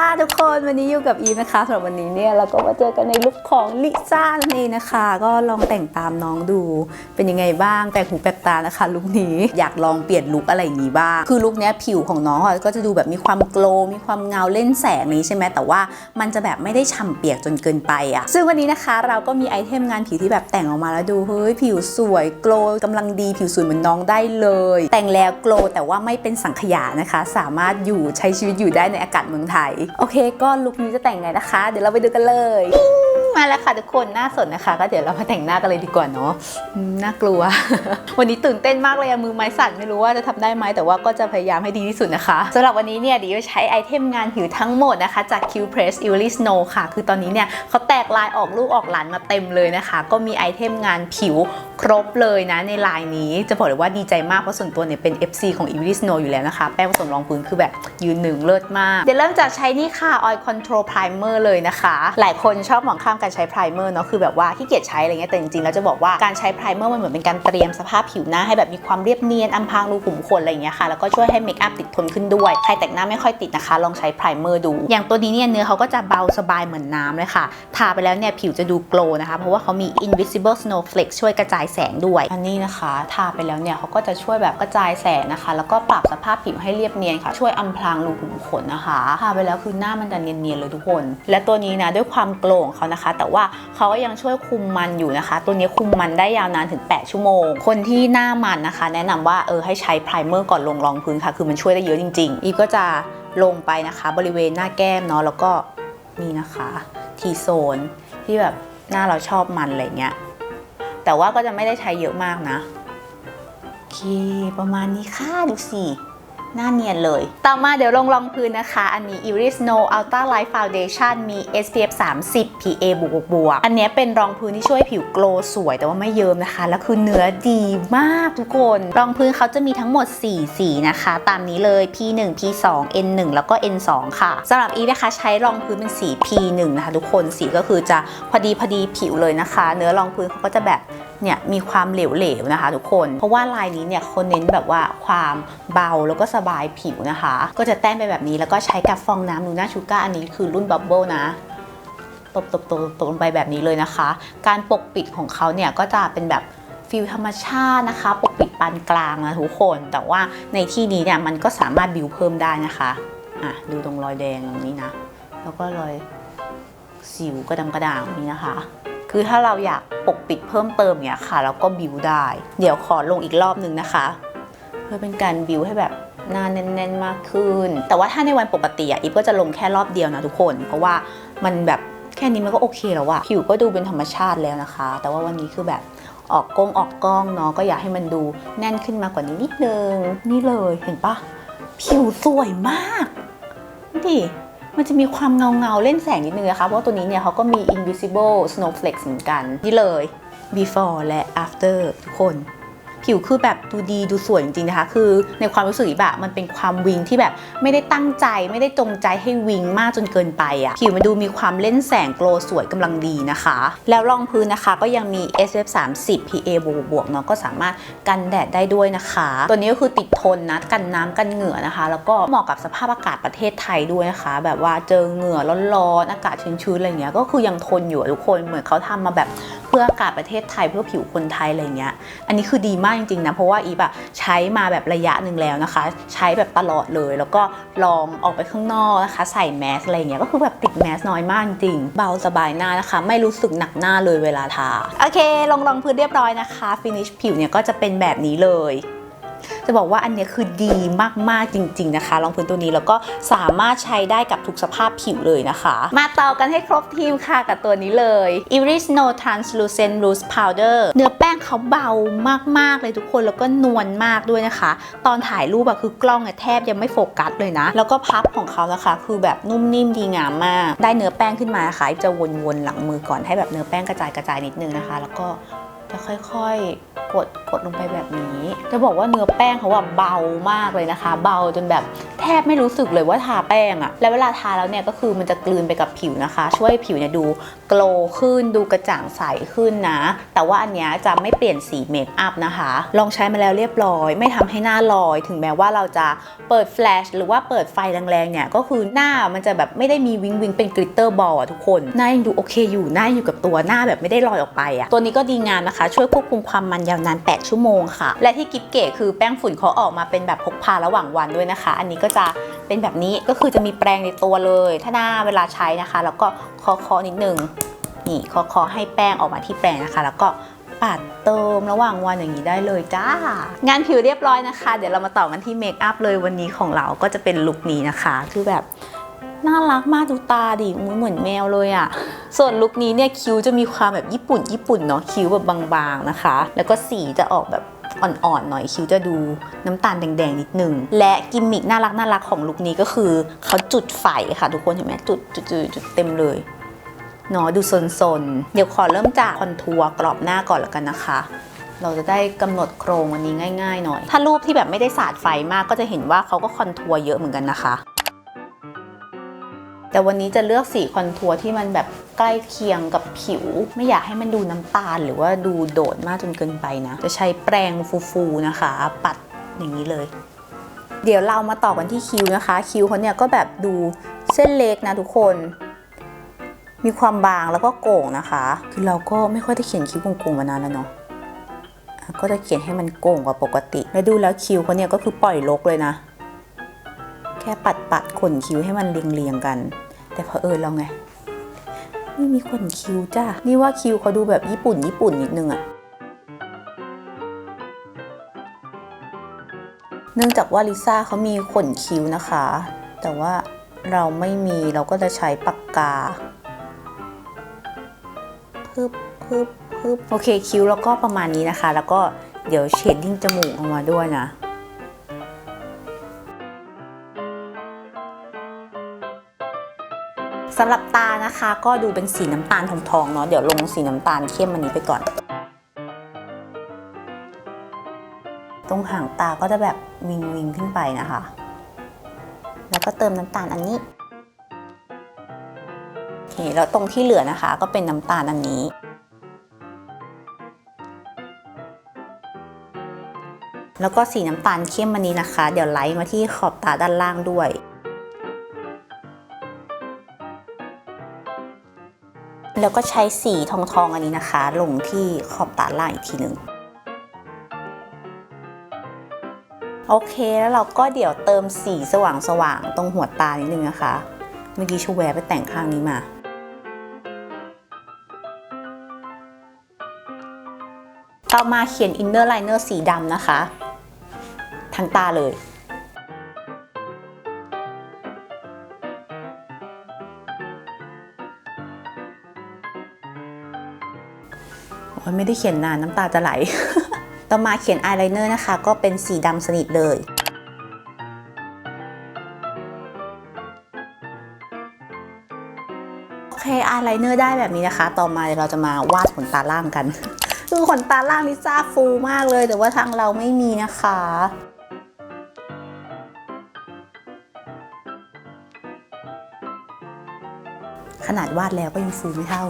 ค่ะทุกคนวันนี้อยู่กับอีนะคะสำหรับวันนี้เนี่ยเราก็มาเจอกันในลุคของลิซ่านั่นเองนะคะ ก็ลองแต่งตามน้องดูเป็นยังไงบ้างแปลกหูแปลกตานะคะลุคนี้อยากลองเปลี่ยนลุคอะไรอย่างนี้บ้าง คือลุคนี้ผิวของน้องก็จะดูแบบมีความโกลมีความเงาเล่นแสงนี้ใช่ไหมแต่ว่ามันจะแบบไม่ได้ฉ่ำเปียกจนเกินไปอะซึ่งวันนี้นะคะเราก็มีไอเทมงานผิวที่แบบแต่งออกมาแล้วดูเฮ้ยผิวสวยโกลว์กำลังดีผิวสวยเหมือนน้องได้เลย แต่งแล้วโกลแต่ว่าไม่เป็นสังขยานะคะ สามารถอยู่ใช้ชีวิตอยู่ได้ในอากาศเมืองไทยโอเคก็ลุคนี้จะแต่งไงนะคะ เดี๋ยวเราไปดูกันเลยมาแล้วค่ะทุกคนน่าสนนะคะ ก็เดี๋ยวเรามาแต่งหน้ากันเลยดีกว่าเนาะอืมน่ากลัว วันนี้ตื่นเต้นมากเลยมือไม้สั่นไม่รู้ว่าจะทำได้ไหมแต่ว่าก็จะพยายามให้ดีที่สุดนะคะสำหรับวันนี้เนี่ยดิวใช้ไอเทมงานผิวทั้งหมดนะคะ จาก Q Press e v e l y Snow ค่ะ คือตอนนี้เนี่ยเขาแตกลายออกลูกออกหลานมาเต็มเลยนะคะ ก็มีไอเทมงานผิว ครบเลยนะในลายนี้จะบอกเลยว่าดีใจมากเพราะส่วนตัวเนี่ยเป็น FC ของ e v e l y Snow อยู่แล้วนะคะ แป้งผสมรองพื้นคือแบบยืนหนึ่งเลิศมาก เดี๋ยวเริ่มจากใช้นี่ค่ะ Oil Control Primer เลยนะคะ หลายคนชอบมองข้ามการใช้ primer เนาะคือแบบว่าขี้เกียจใช้อะไรเงี้ยแต่จริงๆแล้วจะบอกว่าการใช้ primer มันเหมือนเป็นการเตรียมสภาพผิวหน้าให้แบบมีความเรียบเนียนอำพางรูขุมขนอะไรเงี้ยค่ะแล้วก็ช่วยให้เมคอัพติดทนขึ้นด้วยใครแต่งหน้าไม่ค่อยติดนะคะ ลองใช้ primer ดู อย่างตัวนี้เนี่ยเนื้อเขาก็จะเบาสบายเหมือนน้ำเลยค่ะทาไปแล้วเนี่ยผิวจะดูโกล์นะคะเพราะว่าเขามี invisible snowflake ช่วยกระจายแสงด้วย อันนี้นะคะทาไปแล้วเนี่ยเขาก็จะช่วยแบบกระจายแสงนะคะ แล้วก็ปรับสภาพผิวให้เรียบเนียนค่ะ ช่วยอำพรางรูขุมขนนะคะทาไปแล้วคือหน้ามันจะเนียนๆเลยทุกคน และตัวนี้นะด้วยความโกลว์ของเขานะคะ แต่ว่าเขาก็ยังช่วยคุมมันอยู่นะคะ ตัวนี้คุมมันได้ยาวนานถึง 8 ชั่วโมง คนที่หน้ามันนะคะ แนะนำว่าเออให้ใช้ไพรเมอร์ก่อนลงรองพื้นค่ะ คือมันช่วยได้เยอะจริงๆอีฟก็จะลงไปนะคะ บริเวณหน้าแก้มเนาะแล้วก็นี่นะคะ ทีโซนที่แบบหน้าเราชอบมันอะไรเงี้ย แต่ว่าก็จะไม่ได้ใช้เยอะมากนะ โอเค ประมาณนี้ค่ะ ดูสิ หน้าเนียนเลย ต่อมาเดี๋ยวลงรองพื้นนะคะ อันนี้ Iris No Ultra Light Foundation มี SPF 30 PA บวกบวกอันนี้เป็นรองพื้นที่ช่วยผิวโกลสวยแต่ว่าไม่เยิ้มนะคะ แล้วคือเนื้อดีมากทุกคน รองพื้นเขาจะมีทั้งหมด 4 สีนะคะ ตามนี้เลย P1 P2 N1 แล้วก็ N2 ค่ะสำหรับอีนะคะใช้รองพื้นเป็นสี P1 นะคะ ทุกคนสีก็คือจะพอดีพอดีผิวเลยนะคะ เนื้อรองพื้นเขาก็จะแบบเนี่ยมีความเหลวๆนะคะทุกคน เพราะว่าลายนี้เนี่ยเขาเน้นแบบว่าความเบาแล้วก็สบายผิวนะคะ ก็จะแต้มไปแบบนี้แล้วก็ใช้กับฟองน้ำนูน่าชูการ์อันนี้คือรุ่นบับเบิลนะตบตบตบตบลงไปแบบนี้เลยนะคะ การปกปิดของเขาเนี่ยก็จะเป็นแบบฟิลธรรมชาตินะคะ ปกปิดปานกลางนะทุกคน แต่ว่าในที่นี้เนี่ยมันก็สามารถบิวเพิ่มได้นะคะอะดูตรงรอยแดงตรงนี้นะ แล้วก็รอยสิวกระดำกระด่างนี้นะคะ คือถ้าเราอยากปกปิดเพิ่มเติมเนี่ยค่ะแล้วก็บิวได้ เดี๋ยวขอลงอีกรอบนึงนะคะ เพื่อเป็นการบิวให้แบบหน้าแน่นๆมากขึ้น แต่ว่าถ้าในวันปกติอะอีฟก็จะลงแค่รอบเดียวนะทุกคน เพราะว่ามันแบบแค่นี้มันก็โอเคแล้วอะผิวก็ดูเป็นธรรมชาติแล้วนะคะ แต่ว่าวันนี้คือแบบออกกล้องออกกล้องเนาะก็อยากให้มันดูแน่นขึ้นมากว่านี้นิดนึง นี่เลยเห็นปะผิวสวยมากดิ มันจะมีความเงาเงาเล่นแสงนิดนึงนะคะ เพราะว่าตัวนี้เนี่ยเขาก็มี invisible snowflakes เหมือนกัน นี่เลย before และ after ทุกคน ผิวคือแบบดูดีดูสวยจริงๆนะคะ คือในความรู้สึกอีแบบมันเป็นความวิงที่แบบไม่ได้ตั้งใจไม่ได้จงใจให้วิงมากจนเกินไปอะ่ะผิวมันดูมีความเล่นแสงโกลสวยกำลังดีนะคะ แล้วรองพื้นนะคะก็ยังมี SF 30 PA บวกบวกเนาะก็สามารถกันแดดได้ด้วยนะคะ ตัวนี้ก็คือติดทนนะกันน้ำกันเหงื่อนะคะ แล้วก็เหมาะกับสภาพอากาศประเทศไทยด้วยนะคะ แบบว่าเจอเหงื่อร้อนๆอากาศชื้นๆอะไรเงี้ยก็คือยังทนอยู่ทุกคนเหมือนเขาทำมาแบบ พื่ออากาศประเทศไทยเพื่อผิวคนไทยอะไรเงี้ย อันนี้คือดีมากจริงๆนะ เพราะว่าอีแบบใช้มาแบบระยะหนึ่งแล้วนะคะ ใช้แบบตลอดเลย แล้วก็ลองออกไปข้างนอกนะคะ ใส่แมสอะไรเงี้ย ก็คือแบบติดแมสน้อยมากจริงๆเบาสบายหน้านะคะ ไม่รู้สึกหนักหน้าเลยเวลาทา โอเคลงรองพื้นเรียบร้อยนะคะ ฟินิชผิวเนี่ยก็จะเป็นแบบนี้เลย จะบอกว่าอันนี้คือดีมากๆจริง ๆนะคะรองพื้นตัวนี้แล้วก็สามารถใช้ได้กับทุกสภาพผิวเลยนะคะ มาต่อกันให้ครบทีมค่ะกับตัวนี้เลย Iris No Translucent Loose Powder เนื้อแป้งเขาเบามากๆเลยทุกคนแล้วก็นวลมากด้วยนะคะ ตอนถ่ายรูปอะคือกล้องเนี่ยแทบยังไม่โฟกัสเลยนะ แล้วก็พับของเขานะคะ คือแบบนุ่มนิ่มดีงามมาก ได้เนื้อแป้งขึ้นมาค่ะจะวนๆหลังมือก่อนให้แบบเนื้อแป้งกระจายกระจายนิดนึงนะคะ แล้วก็ จะค่อยๆ กดกดลงไปแบบนี้ จะบอกว่าเนื้อแป้งเขาว่าเบามากเลยนะคะ เบาจนแบบแทบไม่รู้สึกเลยว่าทาแป้งอะแล้วเวลาทาแล้วเนี่ยก็คือมันจะกลืนไปกับผิวนะคะ ช่วยผิวเนี่ยดูโกลขึ้นดูกระจ่างใสขึ้นนะ แต่ว่าอันเนี้ยจะไม่เปลี่ยนสีเมคอัพนะคะ ลองใช้มาแล้วเรียบร้อย ไม่ทำให้หน้าลอย ถึงแม้ว่าเราจะเปิดแฟลชหรือว่าเปิดไฟแรงๆเนี่ยก็คือหน้ามันจะแบบไม่ได้มีวิงวิงเป็นกลิตเตอร์บอลอะทุกคนหน้ายังดูโอเคอยู่หน้าอยู่กับตัวหน้าแบบไม่ได้ลอยออกไปอะตัวนี้ก็ดีงามนะคะช่วยควบคุมความมันยาวนาน 8 ชั่วโมงค่ะ และที่กิฟเก๋คือแป้งฝุ่นเขาออกมาเป็นแบบพกพาระหว่างวันด้วยนะคะ อันนี้ก็จะเป็นแบบนี้ก็คือจะมีแปรงในตัวเลย ถ้าหน้าเวลาใช้นะคะ แล้วก็เคอนิดนึงนี่เคอให้แป้งออกมาที่แปรงนะคะ แล้วก็ปัดเติมระหว่างวันอย่างนี้ได้เลยจ้า งานผิวเรียบร้อยนะคะ เดี๋ยวเรามาต่อกันที่เมคอัพเลยวันนี้ของเราก็จะเป็นลุคนี้นะคะ คือแบบ น่ารักมากดูตาดิเหมือนแมวเลยอะ่ะ ส่วนลุคนี้เนี่ยคิ้วจะมีความแบบญี่ปุ่น ญี่ปุ่นเนาะคิ้วแบบบางๆนะคะ แล้วก็สีจะออกแบบอ่อนๆหน่อยคิ้วจะดูน้ำตาลแดงๆนิดนึง และกิมมิกน่ารักน่ารักของลุคนี้ก็คือเขาจุดไฟค่ะทุกคนเห็นไหมจุดจุดจุดจดเต็มเลยเนาะดูซนๆ เดี๋ยวขอเริ่มจากคอนทัวร์กรอบหน้าก่อนแล้วกันนะคะ เราจะได้กำหนดโครงวันนี้ง่ายๆหน่อย ถ้ารูปที่แบบไม่ได้สาดไฟมากก็จะเห็นว่าเขาก็คอนทัวร์เยอะเหมือนกันนะคะ แต่วันนี้จะเลือกสีคอนทัวร์ที่มันแบบใกล้เคียงกับผิว ไม่อยากให้มันดูน้ำตาล หรือว่าดูโดดมากจนเกินไปนะ จะใช้แปรงฟูๆนะคะ ปัดอย่างนี้เลย เดี๋ยวเรามาต่อกันที่คิ้วนะคะ คิ้วเขาเนี่ยก็แบบดูเส้นเล็กนะทุกคน มีความบางแล้วก็โก่งนะคะ คือเราก็ไม่ค่อยได้เขียนคิ้วโก่งๆมานานแล้วเนาะก็จะเขียนให้มันโก่งกว่าปกติ แล้วดูแล้วคิ้วเขาเนี่ยก็คือปล่อยลกเลยนะ ค่ปัดปัดขนคิ้วให้มันเรียงๆกัน แต่พอเออเราไงไม่มีขนคิ้วจ้านี่ว่าคิ้วเขาดูแบบญี่ปุ่นญี่ปุ่นนิดนึงอะเนื่องจากว่าลิซ่าเขามีขนคิ้วนะคะ แต่ว่าเราไม่มีเราก็จะใช้ปากกาพึบพึบพึบโอเคคิ้วแล้วก็ประมาณนี้นะคะ แล้วก็เดี๋ยวเชดดิ้งจมูกออกมาด้วยนะ สำหรับตานะคะ ก็ดูเป็นสีน้ำตาลทองๆเนาะเดี๋ยวลงสีน้ำตาลเข้มอันนี้ไปก่อน ตรงหางตาก็จะแบบวิงวิงขึ้นไปนะคะ แล้วก็เติมน้ำตาลอันนี้โอเคแล้วตรงที่เหลือนะคะ ก็เป็นน้ำตาลอันนี้แล้วก็สีน้ำตาลเข้มอันนี้นะคะ เดี๋ยวไล่มาที่ขอบตาด้านล่างด้วย แล้วก็ใช้สีทองทองอันนี้นะคะ ลงที่ขอบตาล่างอีกทีหนึ่งโอเคแล้วเราก็เดี๋ยวเติมสีสว่างๆตรงหัวตานิดนึงนะคะ เมื่อกี้ชูแวร์ไปแต่งข้างนี้มาต่อมาเขียนอินเนอร์ไลเนอร์สีดำนะคะ ทั้งตาเลย ไม่ได้เขียนนานน้ำตาจะไหล ต่อมาเขียนอายไลเนอร์นะคะ ก็เป็นสีดำสนิทเลยโอเคอายไลเนอร์ได้แบบนี้นะคะ ต่อมาเดี๋ยวเราจะมาวาดขนตาล่างกัน คือขนตาล่างลิซ่าฟูมากเลย แต่ว่าทางเราไม่มีนะคะ ขนาดวาดแล้วก็ยังฟูไม่เท่า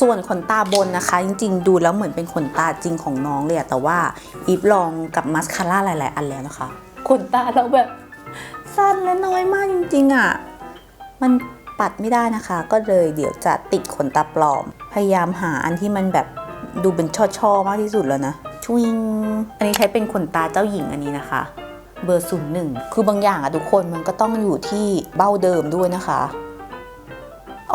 ส่วนขนตาบนนะคะ จริงๆ ดูแล้วเหมือนเป็นขนตาจริงของน้องเลยอะแต่ว่าอีฟลองกับมัสคาร่าหลาย ๆ อันแล้วนะคะ ขนตาเราแบบ สั้นและน้อยมากจริงๆอะมันปัดไม่ได้นะคะ ก็เลยเดี๋ยวจะติดขนตาปลอม พยายามหาอันที่มันแบบดูเป็นช่อๆมากที่สุดแล้วนะชวิงอันนี้ใช้เป็นขนตาเจ้าหญิงอันนี้นะคะ เบอร์ศูนย์หนึ่งคือบางอย่างอะทุกคนมันก็ต้องอยู่ที่เบ้าเดิมด้วยนะคะ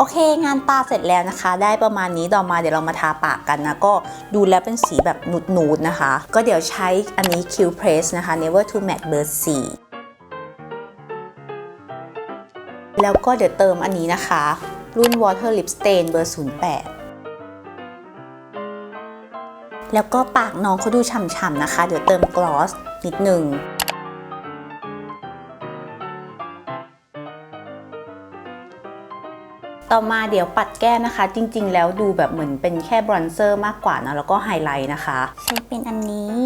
โอเค งานตาเสร็จแล้วนะคะ ได้ประมาณนี้ต่อมาเดี๋ยวเรามาทาปากกันนะ ก็ดูแล้วเป็นสีแบบนูดๆนะคะ ก็เดี๋ยวใช้อันนี้ Q Press นะคะ Never to Matte เบอร์4แล้วก็เดี๋ยวเติมอันนี้นะคะ รุ่น Water Lip Stain เบอร์ 08แล้วก็ปากน้องเขาดูฉ่ำๆนะคะ เดี๋ยวเติมกลอสนิดหนึ่ง ต่อมาเดี๋ยวปัดแก้มนะคะ จริงๆ แล้วดูแบบเหมือนเป็นแค่บรอนเซอร์มากกว่านะแล้วก็ไฮไลท์นะคะ ใช้เป็นอันนี้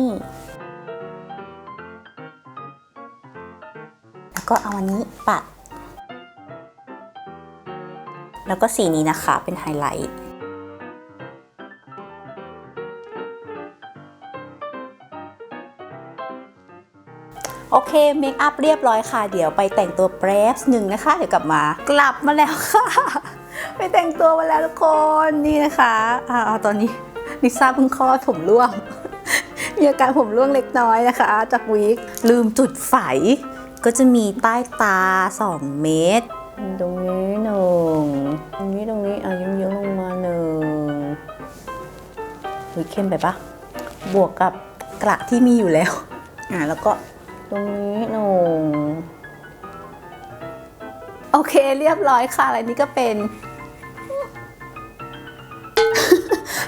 แล้วก็เอาอันนี้ปัด แล้วก็สีนี้นะคะเป็นไฮไลท์ โอเคเมคอัพเรียบร้อยค่ะ เดี๋ยวไปแต่งตัวแป๊บหนึ่งนะคะ เดี๋ยวกลับมา กลับมาแล้วค่ะ ไปแต่งตัวมาแล้วทุกคนนี่นะคะอ่าตอนนี้ลิซ่าเพิ่งคลอดผมร่วงมีอาการผมร่วงเล็กน้อยนะคะ จากวีคลืมจุดไฝก็จะมีใต้ตา 2 เมตร ตรงนี้หนึ่งตรงนี้ตรงนี้อะยิ้มยิ้มลงมาหนึ่งวิเข้มไปปะบวกกับกระที่มีอยู่แล้ว อะแล้วก็ ตรงนี้หนึ่งโอเคเรียบร้อยค่ะอะไรนี้ก็เป็น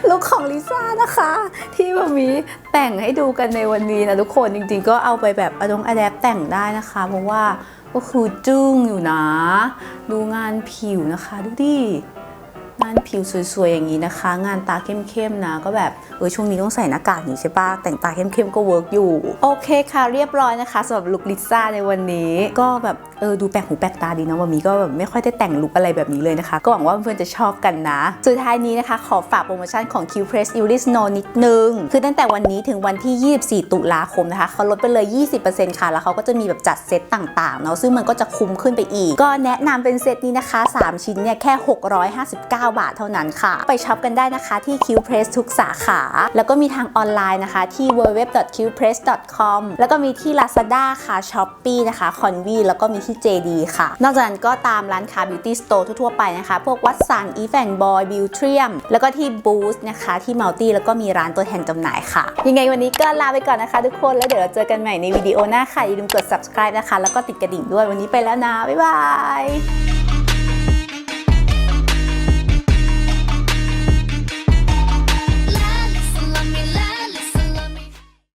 ลุคของลิซ่านะคะ ที่มามีแต่งให้ดูกันในวันนี้นะทุกคนจริงๆ ก็เอาไปแบบอดงอแดปแต่งได้นะคะ เพราะว่าก็คือจึ้งอยู่นะ ดูงานผิวนะคะ ดูดิ งานผิวสวยๆอย่างนี้นะคะ งานตาเข้มๆนะ ก็แบบเออช่วงนี้ต้องใส่หน้ากากนี่ใช่ปะแต่งตาเข้มๆก็เวิร์กอยู่ โอเคค่ะเรียบร้อยนะคะสำหรับลุคลิซ่าในวันนี้ ก็แบบเออดูแปลกหูแปลกตาดีนะวันนี้ก็แบบไม่ค่อยได้แต่งลุคอะไรแบบนี้เลยนะคะ ก็หวังว่าเพื่อนๆจะชอบกันนะ สุดท้ายนี้นะคะขอฝากโปรโมชั่นของ Q Press i l i s No นิดนึง คือตั้งแต่วันนี้ถึงวันที่ 24 ตุลาคมนะคะเขาลดไปเลย 20%ค่ะ แล้วเขาก็จะมีแบบจัดเซตต่างๆเนาะซึ่งมันก็จะคุ้มขึ้นไปอีก ก็แนะนำเป็นเซตนี้นะคะ 3 ชิ้นเนี่ยแค่ 659บาทเท่านั้นค่ะ ไปช็อปกันได้นะคะที่ Q Press ทุกสาขา แล้วก็มีทางออนไลน์นะคะที่ www.qpress.com แล้วก็มีที่ Lazada ค่ะ Shopee นะคะ Convi แล้วก็มีที่ JD ค่ะ นอกจากนั้นก็ตามร้านค้า Beauty Store ทั่วๆไปนะคะ พวกวัดสัน e v e n Boy Beautrium แล้วก็ที่ Boost นะคะที่ Multi แล้วก็มีร้านตัวแทนจำหน่ายค่ะ ยังไงวันนี้ก็ลาไปก่อนนะคะ ทุกคนแล้วเดี๋ยวเราเจอกันใหม่ในวิดีโอหน้าค่ะอย่าลืมกด subscribe นะคะ แล้วก็ติดกระดิ่งด้วยวันนี้ไปแล้วนะบ๊ายบาย